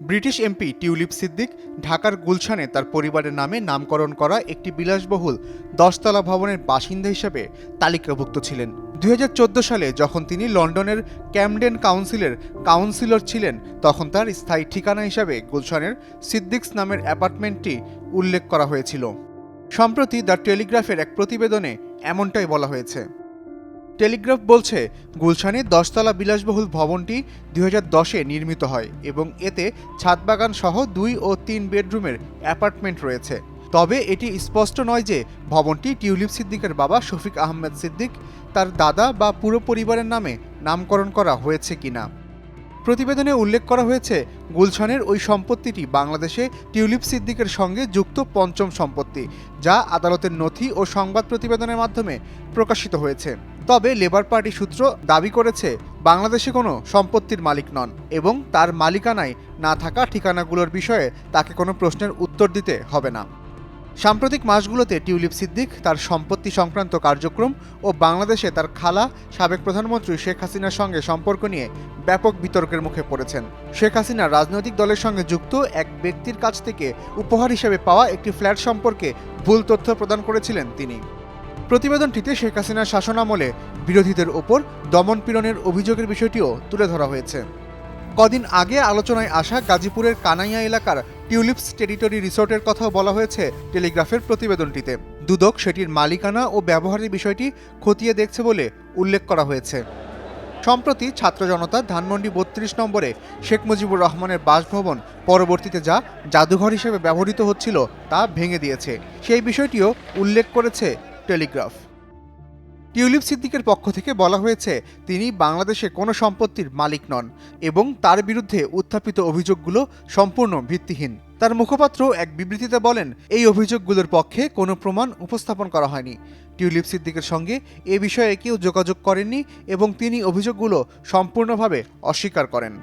British MP tulip Siddique ঢাকার গুলশানে তার পরিবারের নামে নামকরণ করা একটি বিলাসবহুল দশতলা ভবনের বাসিন্দা হিসেবে তালিকাভুক্ত ছিলেন। দুই হাজার চোদ্দ সালে যখন তিনি লন্ডনের ক্যামডেন কাউন্সিলের কাউন্সিলর ছিলেন, তখন তার স্থায়ী ঠিকানা হিসাবে গুলশানের সিদ্দিক্স নামের অ্যাপার্টমেন্টটি উল্লেখ করা হয়েছিল। সম্প্রতি দ্য টেলিগ্রাফের এক প্রতিবেদনে এমনটাই বলা হয়েছে। টেলিগ্রাফ বলছে, গুলশানে দশতলা বিলাসবহুল ভবনটি দুই হাজার দশে নির্মিত হয় এবং এতে ছাদবাগান সহ দুই ও তিন বেডরুমের অ্যাপার্টমেন্ট রয়েছে। তবে এটি স্পষ্ট নয় যে ভবনটি টিউলিপ সিদ্দিকের বাবা শফিক আহমেদ সিদ্দিক, তার দাদা বা পুরো পরিবারের নামে নামকরণ করা হয়েছে কিনা। প্রতিবেদনে উল্লেখ করা হয়েছে, গুলশানের ওই সম্পত্তিটি বাংলাদেশে টিউলিপ সিদ্দিকের সঙ্গে যুক্ত পঞ্চম সম্পত্তি, যা আদালতের নথি ও সংবাদ প্রতিবেদনের মাধ্যমে প্রকাশিত হয়েছে। তবে লেবার পার্টি সূত্র দাবি করেছে, বাংলাদেশে কোনো সম্পত্তির মালিক নন এবং তার মালিকানায় না থাকা ঠিকানাগুলোর বিষয়ে তাকে কোনো প্রশ্নের উত্তর দিতে হবে না। সাম্প্রতিক মাসগুলোতে টিউলিপ সিদ্দিক তার সম্পত্তি সংক্রান্ত কার্যক্রম ও বাংলাদেশে তার খালা সাবেক প্রধানমন্ত্রী শেখ হাসিনার সঙ্গে সম্পর্ক নিয়ে ব্যাপক বিতর্কের মুখে পড়েছেন। শেখ হাসিনা রাজনৈতিক দলের সঙ্গে যুক্ত এক ব্যক্তির কাছ থেকে উপহার হিসেবে পাওয়া একটি ফ্ল্যাট সম্পর্কে ভুল তথ্য প্রদান করেছিলেন তিনি। প্রতিবেদনটিতে শেখ হাসিনার শাসনামলে বিরোধীদের ওপর দমন পীড়নের অভিযোগের বিষয়টিও তুলে ধরা হয়েছে। কদিন আগে আলোচনায় আসা গাজীপুরের কানাইয়া এলাকার টিউলিপস টেরিটরি রিসোর্টের কথাও বলা হয়েছে টেলিগ্রাফের প্রতিবেদনটিতে। দুদক সেটির মালিকানা ও ব্যবহারের বিষয়টি খতিয়ে দেখছে বলে উল্লেখ করা হয়েছে। সম্প্রতি ছাত্র জনতা ধানমন্ডি বত্রিশ নম্বরে শেখ মুজিবুর রহমানের বাসভবন পরবর্তীতে যা জাদুঘর হিসেবে ব্যবহৃত হচ্ছিল তা ভেঙে দিয়েছে। সেই বিষয়টিও উল্লেখ করেছে টেলিগ্রাফ। টিউলিপ সিদ্দিকের পক্ষ থেকে বলা হয়েছে, তিনি বাংলাদেশে কোনো সম্পত্তির মালিক নন এবং তার বিরুদ্ধে উত্থাপিত অভিযোগগুলো সম্পূর্ণ ভিত্তিহীন। তার মুখপাত্র এক বিবৃতিতে বলেন, এই অভিযোগগুলোর পক্ষে কোনো প্রমাণ উপস্থাপন করা হয়নি। টিউলিপ সিদ্দিকের সঙ্গে এ বিষয়ে কেউ যোগাযোগ করেননি এবং তিনি অভিযোগগুলো সম্পূর্ণভাবে অস্বীকার করেন।